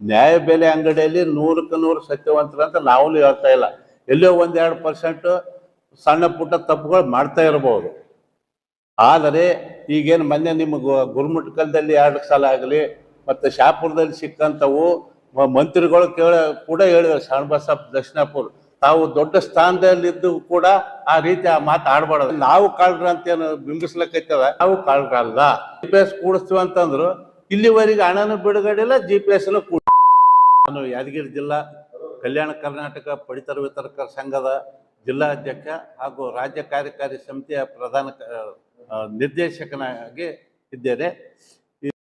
ನ್ಯಾಯಬೆಲೆ ಅಂಗಡಿಯಲ್ಲಿ ನೂರಕ್ಕೆ ನೂರು ಸತ್ಯವಂತರು ಅಂತ ನಾವು ಹೇಳ್ತಾ ಇಲ್ಲ. ಎಲ್ಲೋ ಒಂದೆರಡು ಪರ್ಸೆಂಟ್ ಸಣ್ಣ ಪುಟ್ಟ ತಪ್ಪುಗಳು ಮಾಡ್ತಾ ಇರಬಹುದು ಆದರೆ ಈಗೇನು ಮೊನ್ನೆ ನಿಮ್ಗೆ ಗುರುಮುಟ್ಕಲ್ದಲ್ಲಿ ಎರಡು ಸಲ ಆಗಲಿ, ಮತ್ತು ಶಾಪುರದಲ್ಲಿ ಸಿಕ್ಕಂಥವು ಮಂತ್ರಿಗಳು ಕೇಳ, ಕೂಡ ಹೇಳಿದ್ರು ಶರಣಬಸಪ್ಪ ದಕ್ಷಿಣಾಪುರ. ತಾವು ದೊಡ್ಡ ಸ್ಥಾನದಲ್ಲಿದ್ದು ಕೂಡ ಆ ರೀತಿ ಆ ಮಾತು ಆಡಬಾರ್ದು. ನಾವು ಕಾಳ್ರ ಅಂತ ಏನು ಬಿಂಬಿಸ್ಲಕ್ಕೈತದ ನಾವು ಕಾಳ್ರಲ್ಲ. ಅಲ್ಲ ಕೂಡಿಸ್ತೀವಿ ಅಂತಂದ್ರು ಇಲ್ಲಿವರೆಗೆ ಹಣನೂ ಬಿಡುಗಡೆ ಇಲ್ಲ ಜಿ ಪಿ ಎಸ್ ಕೂಡ. ನಾನು ಯಾದಗಿರಿ ಜಿಲ್ಲಾ ಕಲ್ಯಾಣ ಕರ್ನಾಟಕ ಪಡಿತರ ವಿತರಕರ ಸಂಘದ ಜಿಲ್ಲಾಧ್ಯಕ್ಷ ಹಾಗೂ ರಾಜ್ಯ ಕಾರ್ಯಕಾರಿ ಸಮಿತಿಯ ಪ್ರಧಾನ ನಿರ್ದೇಶಕನಾಗಿ ಇದ್ದೇನೆ.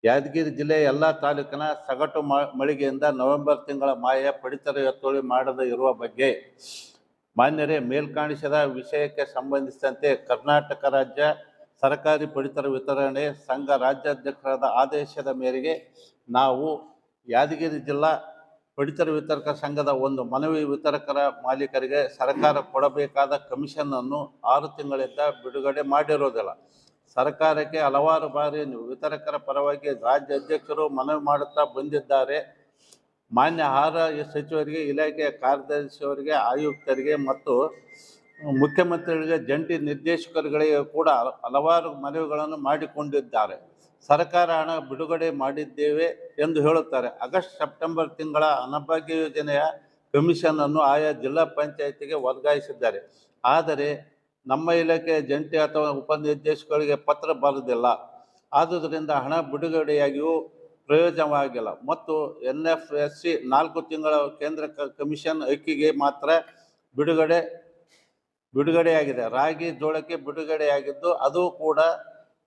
ಯಾದಗಿರಿ ಜಿಲ್ಲೆಯ ಎಲ್ಲ ತಾಲೂಕಿನ ಸಗಟು ಮಳಿಗೆಯಿಂದ ನವೆಂಬರ್ ತಿಂಗಳ ಮಾಯ ಪಡಿತರ ಎತ್ತುವಳಿ ಮಾಡದೇ ಇರುವ ಬಗ್ಗೆ ಮಾನ್ಯರೇ ಮೇಲ್ಕಾಣಿಸದ ವಿಷಯಕ್ಕೆ ಸಂಬಂಧಿಸಿದಂತೆ ಕರ್ನಾಟಕ ರಾಜ್ಯ ಸರ್ಕಾರಿ ಪಡಿತರ ವಿತರಣೆ ಸಂಘ ರಾಜ್ಯಾಧ್ಯಕ್ಷರಾದ ಆದೇಶದ ಮೇರೆಗೆ ನಾವು ಯಾದಗಿರಿ ಜಿಲ್ಲಾ ಪಡಿತರ ವಿತರಕ ಸಂಘದ ಒಂದು ಮನವಿ ವಿತರಕರ ಮಾಲೀಕರಿಗೆ ಸರ್ಕಾರ ಕೊಡಬೇಕಾದ ಕಮಿಷನ್ ಅನ್ನು ಆರು ತಿಂಗಳಿಂದ ಬಿಡುಗಡೆ ಮಾಡಿರೋದಿಲ್ಲ. ಸರ್ಕಾರಕ್ಕೆ ಹಲವಾರು ಬಾರಿ ವಿತರಕರ ಪರವಾಗಿ ರಾಜ್ಯ ಅಧ್ಯಕ್ಷರು ಮನವಿ ಮಾಡುತ್ತಾ ಬಂದಿದ್ದಾರೆ. ಮಾನ್ಯ ಆಹಾರ ಸಚಿವರಿಗೆ, ಇಲಾಖೆಯ ಕಾರ್ಯದರ್ಶಿಯವರಿಗೆ, ಆಯುಕ್ತರಿಗೆ ಮತ್ತು ಮುಖ್ಯಮಂತ್ರಿಗಳಿಗೆ, ಜಂಟಿ ನಿರ್ದೇಶಕರುಗಳಿಗೆ ಕೂಡ ಹಲವಾರು ಮನವಿಗಳನ್ನು ಮಾಡಿಕೊಂಡಿದ್ದಾರೆ. ಸರ್ಕಾರ ಹಣ ಬಿಡುಗಡೆ ಮಾಡಿದ್ದೇವೆ ಎಂದು ಹೇಳುತ್ತಾರೆ. ಆಗಸ್ಟ್, ಸೆಪ್ಟೆಂಬರ್ ತಿಂಗಳ ಅನಭಾಗ್ಯ ಯೋಜನೆಯ ಕಮಿಷನ್ ಅನ್ನು ಆಯಾ ಜಿಲ್ಲಾ ಪಂಚಾಯಿತಿಗೆ ವರ್ಗಾಯಿಸಿದ್ದಾರೆ. ಆದರೆ ನಮ್ಮ ಇಲಾಖೆಯ ಜಂಟಿ ಅಥವಾ ಉಪನಿರ್ದೇಶಕರಿಗೆ ಪತ್ರ ಬರುವುದಿಲ್ಲ ಆದುದರಿಂದ ಹಣ ಬಿಡುಗಡೆಯಾಗಿಯೂ ಪ್ರಯೋಜನವಾಗಿಲ್ಲ. ಮತ್ತು ಎನ್ ಎಫ್ ಎಸ್ ಸಿ ನಾಲ್ಕು ತಿಂಗಳ ಕೇಂದ್ರ ಕಮಿಷನ್ ಅಕ್ಕಿಗೆ ಮಾತ್ರ ಬಿಡುಗಡೆ ಬಿಡುಗಡೆಯಾಗಿದೆ. ರಾಗಿ ಜೋಳಕ್ಕೆ ಬಿಡುಗಡೆಯಾಗಿದ್ದು ಅದು ಕೂಡ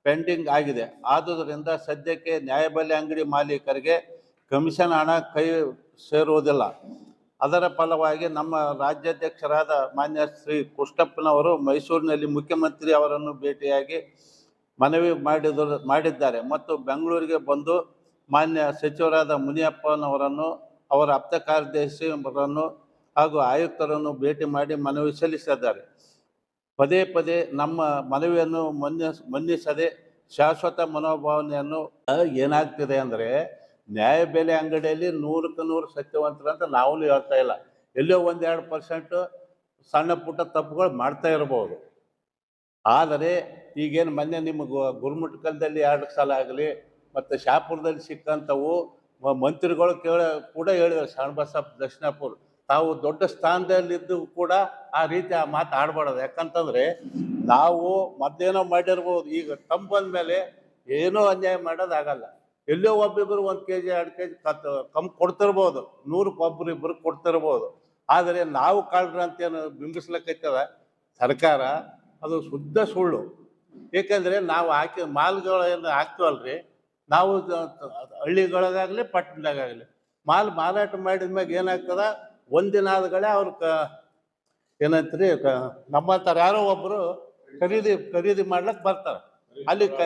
ಪೆಂಡಿಂಗ್ ಆಗಿದೆ. ಆದುದರಿಂದ ಸದ್ಯಕ್ಕೆ ನ್ಯಾಯಬೆಲೆ ಅಂಗಡಿ ಮಾಲೀಕರಿಗೆ ಕಮಿಷನ್ ಹಣ ಕೈ ಸೇರುವುದಿಲ್ಲ. ಅದರ ಫಲವಾಗಿ ನಮ್ಮ ರಾಜ್ಯಾಧ್ಯಕ್ಷರಾದ ಮಾನ್ಯ ಶ್ರೀ ಕೃಷ್ಣಪ್ಪನವರು ಮೈಸೂರಿನಲ್ಲಿ ಮುಖ್ಯಮಂತ್ರಿ ಅವರನ್ನು ಭೇಟಿಯಾಗಿ ಮನವಿ ಮಾಡಿದ ಮಾಡಿದ್ದಾರೆ. ಮತ್ತು ಬೆಂಗಳೂರಿಗೆ ಬಂದು ಮಾನ್ಯ ಸಚಿವರಾದ ಮುನಿಯಪ್ಪನವರನ್ನು, ಅವರ ಆಪ್ತ ಕಾರ್ಯದರ್ಶಿಯವರನ್ನು ಹಾಗೂ ಆಯುಕ್ತರನ್ನು ಭೇಟಿ ಮಾಡಿ ಮನವಿ ಸಲ್ಲಿಸಿದ್ದಾರೆ. ಪದೇ ಪದೇ ನಮ್ಮ ಮನವಿಯನ್ನು ಮನ್ನಿ ಮನ್ನಿಸದೆ ಶಾಶ್ವತ ಮನೋಭಾವನೆಯನ್ನು ಏನಾಗ್ತಿದೆ ಅಂದರೆ ನ್ಯಾಯಬೆಲೆ ಅಂಗಡಿಯಲ್ಲಿ ನೂರಕ್ಕೆ ನೂರು ಸತ್ಯವಂತರು ಅಂತ ನಾವೂ ಹೇಳ್ತಾ ಇಲ್ಲ. ಎಲ್ಲೋ ಒಂದೆರಡು ಪರ್ಸೆಂಟ್ ಸಣ್ಣ ಪುಟ್ಟ ತಪ್ಪುಗಳು ಮಾಡ್ತಾ ಇರಬಹುದು ಆದರೆ ಈಗೇನು ಮೊನ್ನೆ ನಿಮಗೆ ಗುರುಮುಟ್ಕಲ್ದಲ್ಲಿ ಎರಡು ಸಲ ಆಗಲಿ ಮತ್ತು ಶಾಪುರದಲ್ಲಿ ಸಿಕ್ಕಂಥವು ಮಂತ್ರಿಗಳು ಕೇಳ, ಕೂಡ ಹೇಳಿದ್ರು ಶರಣಬಸಪ್ಪ ದಕ್ಷಿಣಾಪುರ. ತಾವು ದೊಡ್ಡ ಸ್ಥಾನದಲ್ಲಿದ್ದು ಕೂಡ ಆ ರೀತಿ ಆ ಮಾತು ಆಡ್ಬಾರ್ದು. ಯಾಕಂತಂದ್ರೆ ನಾವು ಮತ್ತೇನೋ ಮಾಡಿರ್ಬೋದು. ಈಗ ತಮ್ಮ ಬಂದ ಮೇಲೆ ಏನೋ ಅನ್ಯಾಯ ಮಾಡೋದಾಗಲ್ಲ ಎಲ್ಲೋ ಒಬ್ಬಿಬ್ರು ಒಂದು ಕೆ ಜಿ ಎರಡು ಕೆ ಜಿ ಕತ್ ಕಮ್ಮಿ ಕೊಡ್ತಿರ್ಬೋದು. ನೂರಕ್ಕೆ ಒಬ್ರು ಇಬ್ಬರು ಕೊಡ್ತಿರ್ಬೋದು. ಆದರೆ ನಾವು ಕಾಳ್ರ ಅಂತೇನು ಬಿಂಬಿಸ್ಲಕ್ಕೈತದ ಸರ್ಕಾರ? ಅದು ಶುದ್ಧ ಸುಳ್ಳು. ಏಕೆಂದರೆ ನಾವು ಹಾಕಿ ಮಾಲ್ಗಳನ್ನು ಹಾಕ್ತೀವಲ್ರಿ? ನಾವು ಹಳ್ಳಿಗಳಾಗಲಿ ಪಟ್ಟಣದಾಗಲಿ ಮಾಲ್ ಮಾರಾಟ ಮಾಡಿದ ಮ್ಯಾಗ ಏನಾಗ್ತದ? ಒಂದಿನ ಆದಗಳೇ ಅವ್ರು ಕ, ಏನಂತೀರಿ, ಕ ನಮ್ಮಂತಾರ ಯಾರೋ ಒಬ್ಬರು ಖರೀದಿ ಖರೀದಿ ಮಾಡ್ಲಕ್ಕೆ ಬರ್ತಾರೆ. ಅಲ್ಲಿ ಕ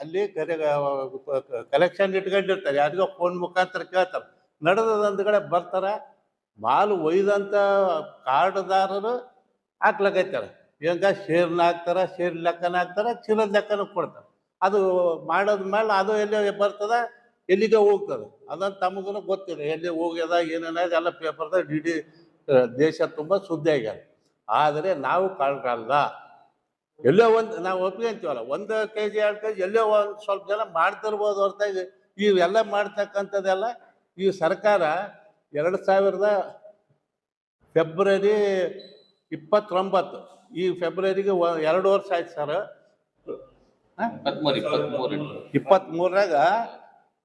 ಅಲ್ಲಿ ಅಲ್ಲಿ ಕಲೆಕ್ಷನ್ ಇಟ್ಕೊಂಡಿರ್ತಾರೆ. ಯಾರಿಗೋ ಫೋನ್ ಮುಖಾಂತರ ಕೇಳ್ತಾರೆ. ನಡೆದದಂದ್ಗಡೆ ಬರ್ತಾರೆ. ಮಾಲು ಒಯ್ದಂಥ ಕಾರ್ಡ್ದಾರರು ಹಾಕ್ಲಕೈತಾರೆ ಈಗ ಶೇರ್ನ ಹಾಕ್ತಾರೆ, ಶೇರ್ ಲೆಕ್ಕನ ಹಾಕ್ತಾರೆ, ಚೀಲದ ಲೆಕ್ಕನ ಕೊಡ್ತಾರೆ. ಅದು ಮಾಡೋದ ಮೇಲೆ ಅದು ಎಲ್ಲಿ ಬರ್ತದ? ಎಲ್ಲಿಗೆ ಹೋಗ್ತದೆ? ಅದನ್ನು ತಮಗೂ ಗೊತ್ತಿಲ್ಲ. ಎಲ್ಲಿ ಹೋಗ್ಯದ ಏನೇನಾದ ಎಲ್ಲ ಪೇಪರ್ದಾಗ ಡಿ ದೇಶ ತುಂಬ ಸುದ್ದಿ ಆಗ್ಯದ. ಆದರೆ ನಾವು ಕಳ್ರಲ್ಲ ಎಲ್ಲೋ ಒಂದು ನಾವು ಒಪ್ಕೊಂತೀವಲ್ಲ ಒಂದು ಕೆ ಜಿ ಎರಡು ಕೆ ಜಿ ಎಲ್ಲೋ ಒಂದು ಸ್ವಲ್ಪ ಜನ ಮಾಡ್ತಿರ್ಬೋದು ಹೊರತಾಗಿ ಇವೆಲ್ಲ ಮಾಡ್ತಕ್ಕಂಥದ್ದೆಲ್ಲ ಈ ಸರ್ಕಾರ ಎರಡು ಸಾವಿರದ ಫೆಬ್ರವರಿ ಇಪ್ಪತ್ತೊಂಬತ್ತು ಈ ಫೆಬ್ರವರಿಗೆ ಎರಡು ವರ್ಷ ಆಯ್ತು ಸರ್. ಇಪ್ಪತ್ತ್ಮೂರಾಗ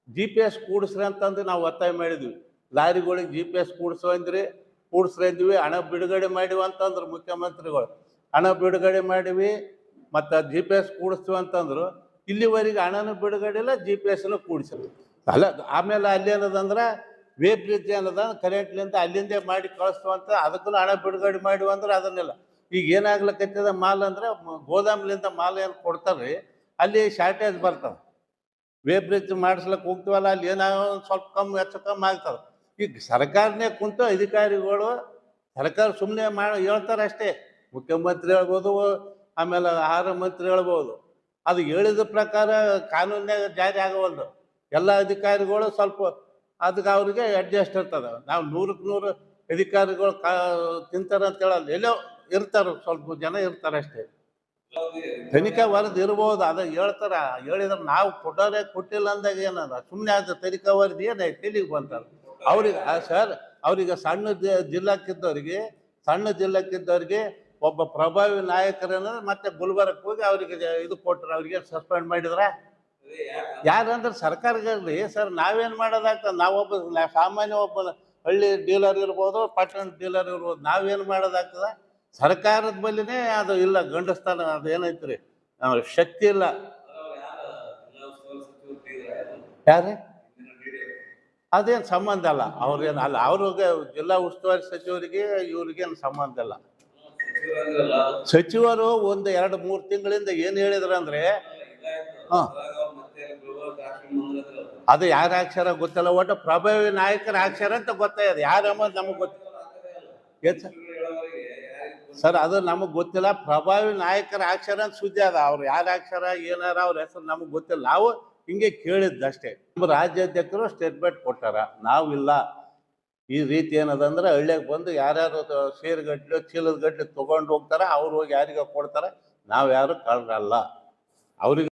ಜಿ ಪಿ ಎಸ್ ಕೂಡಿಸ್ರಿ ಅಂತಂದು ನಾವು ಒತ್ತಾಯ ಮಾಡಿದ್ವಿ. ಲಾರಿಗಳಿಗೆ ಜಿ ಪಿ ಎಸ್ ಕೂಡಿಸ್ವಂದ್ರಿ ಕೂಡಿಸ್ರಿ ಅಂದ್ವಿ ಹಣ ಬಿಡುಗಡೆ ಮಾಡಿವಿ ಅಂತಂದ್ರು ಮುಖ್ಯಮಂತ್ರಿಗಳು. ಹಣ ಬಿಡುಗಡೆ ಮಾಡಿವಿ, ಮತ್ತು ಜಿ ಪಿ ಎಸ್ ಕೂಡಿಸ್ತೀವಿ ಅಂತಂದ್ರು, ಇಲ್ಲಿವರೆಗೆ ಹಣನೂ ಬಿಡುಗಡೆ ಇಲ್ಲ ಜಿ ಪಿ ಎಸ್ನು ಕೂಡಿಸಿಲ್ಲ. ಅಲ್ಲ, ಆಮೇಲೆ ಅಲ್ಲಿ ಏನದಂದ್ರೆ ವೇ ಬ್ರಿಡ್ಜ್ ಏನದ, ಕರೆಂಟ್ಲಿಂದ ಅಲ್ಲಿಂದೇ ಮಾಡಿ ಕಳಿಸ್ತೀವಿ ಅಂತ, ಅದಕ್ಕೂ ಹಣ ಬಿಡುಗಡೆ ಮಾಡಿವಿ ಅಂದ್ರೆ ಅದನ್ನೆಲ್ಲ. ಈಗ ಏನಾಗ್ಲಕ್ಕತ್ತದ ಮಾಲ್ ಅಂದ್ರೆ ಗೋದಾಮ್ಲಿಂದ ಮಾಲ್ ಏನು ಕೊಡ್ತಾರ್ರಿ, ಅಲ್ಲಿ ಶಾರ್ಟೇಜ್ ಬರ್ತದೆ. ವೇ ಬ್ರಿಡ್ಜ್ ಮಾಡಿಸ್ಲಕ್ಕೆ ಹೋಗ್ತೀವಲ್ಲ, ಅಲ್ಲಿ ಏನಾಗೋ ಒಂದ್ ಸ್ವಲ್ಪ ಕಮ್ಮಿ ಹೆಚ್ಚು ಕಮ್ಮಿ ಆಗ್ತದೆ. ಈಗ ಸರ್ಕಾರನೇ ಕುಂತು ಅಧಿಕಾರಿಗಳು, ಸರ್ಕಾರ ಸುಮ್ಮನೆ ಮಾಡಿ ಹೇಳ್ತಾರೆ ಅಷ್ಟೇ. ಮುಖ್ಯಮಂತ್ರಿ ಹೇಳ್ಬೋದು, ಆಮೇಲೆ ಆಹಾರ ಮಂತ್ರಿ ಹೇಳ್ಬೋದು. ಅದು ಹೇಳಿದ ಪ್ರಕಾರ ಕಾನೂನಿನಾಗ ಜಾರಿ ಆಗವಲ್ದು. ಎಲ್ಲ ಅಧಿಕಾರಿಗಳು ಸ್ವಲ್ಪ ಅದಕ್ಕೆ ಅವ್ರಿಗೆ ಅಡ್ಜಸ್ಟ್ ಇರ್ತದೆ. ನಾವು ನೂರಕ್ಕೆ ನೂರು ಅಧಿಕಾರಿಗಳು ಕಾ ತಿಂತಾರೆ ಅಂತ ಹೇಳಲ್ಲ ಎಲ್ಲೋ ಇರ್ತಾರೆ, ಸ್ವಲ್ಪ ಜನ ಇರ್ತಾರೆ ಅಷ್ಟೇ ತನಿಖಾ ವರದಿ ಇರ್ಬೋದು, ಅದ ಹೇಳ್ತಾರ, ಹೇಳಿದ್ರೆ ನಾವು ಕೊಟ್ಟೋರೆ ಕೊಟ್ಟಿಲ್ಲ ಅಂದಾಗ ಏನದ? ಸುಮ್ಮನೆ ಆದ ತನಿಖಾ ವರದಿ ಏನೈತೆ ಇಲ್ಲಿಗೆ ಬಂತಾರೆ ಅವ್ರಿಗೆ ಸರ್, ಅವ್ರಿಗೆ ಸಣ್ಣ ಜಿಲ್ಲಾಕ್ಕಿದ್ದವ್ರಿಗೆ ಸಣ್ಣ ಜಿಲ್ಲಾಕ್ಕಿದ್ದವ್ರಿಗೆ ಒಬ್ಬ ಪ್ರಭಾವಿ ನಾಯಕರನ್ನ ಮತ್ತೆ ಗುಲ್ಬರ್ಗಕ್ಕೆ ಹೋಗಿ ಅವ್ರಿಗೆ ಇದು ಕೊಟ್ರು, ಅವ್ರಿಗೆ ಸಸ್ಪೆಂಡ್ ಮಾಡಿದ್ರ? ಯಾರಂದ್ರೆ ಸರ್ಕಾರದಲ್ಲಿ ಸರ್, ನಾವೇನ್ ಮಾಡೋದಾಗ್ತದೆ ನಾವೊಬ್ಬ ಸಾಮಾನ್ಯ ಒಬ್ಬ ಹಳ್ಳಿ ಡೀಲರ್ ಇರ್ಬೋದು ಪಟ್ಟಣ ಡೀಲರ್ ಇರ್ಬೋದು, ನಾವೇನು ಮಾಡೋದಾಗ್ತದ? ಸರ್ಕಾರದ ಮೇಲೆನೇ ಅದು ಇಲ್ಲ ಗಂಡಸ್ತಾನ ಅದು ಏನೈತೆ ರೀ ಶಕ್ತಿ ಇಲ್ಲ. ಯಾರೇ? ಅದೇನು ಸಂಬಂಧ ಅಲ್ಲ ಅವ್ರಿಗೇನು ಅಲ್ಲ, ಅವ್ರಿಗೆ ಜಿಲ್ಲಾ ಉಸ್ತುವಾರಿ ಸಚಿವರಿಗೆ ಇವ್ರಿಗೇನು ಸಂಬಂಧ ಇಲ್ಲ. ಸಚಿವರು ಒಂದು ಎರಡು ಮೂರು ತಿಂಗಳಿಂದ ಏನು ಹೇಳಿದ್ರು ಅಂದ್ರೆ, ಹಾಂ. ಅದು ಯಾರ ಅಕ್ಷರ ಗೊತ್ತಲ್ಲ, ಒಟ್ಟು ಪ್ರಭಾವಿ ನಾಯಕರ ಅಕ್ಷರ ಅಂತ ಗೊತ್ತಾಯ್ತು ಯಾರು ಎಂಬುದು ನಮಗೆ ಗೊತ್ತ ಸರ್? ಅದು ನಮಗೆ ಗೊತ್ತಿಲ್ಲ. ಪ್ರಭಾವಿ ನಾಯಕರ ಅಕ್ಷರ ಅಂತ ಸುದ್ದಿ ಅದ. ಅವ್ರು ಯಾರ ಅಕ್ಷರ, ಏನಾರ ಅವ್ರ ಹೆಸರು ನಮಗೆ ಗೊತ್ತಿಲ್ಲ. ನಾವು ಹಿಂಗೆ ಕೇಳಿದ್ದಷ್ಟೇ. ನಮ್ಮ ರಾಜ್ಯಾಧ್ಯಕ್ಷರು ಸ್ಟೇಟ್ಮೆಂಟ್ ಕೊಟ್ಟಾರ. ನಾವಿಲ್ಲ ಈ ರೀತಿ ಏನದಂದ್ರೆ ಹಳ್ಳಿಯಾಗ ಬಂದು ಯಾರ್ಯಾರು ಸೇರುಗಟ್ಲೆ ಚೀಲದ ಗಟ್ಲೆ ತಗೊಂಡು ಹೋಗ್ತಾರ, ಅವ್ರು ಹೋಗಿ ಯಾರಿಗ ಕೊಡ್ತಾರ. ನಾವು ಯಾರು ಕಳ್ರಲ್ಲ. ಅವ್ರಿಗೆ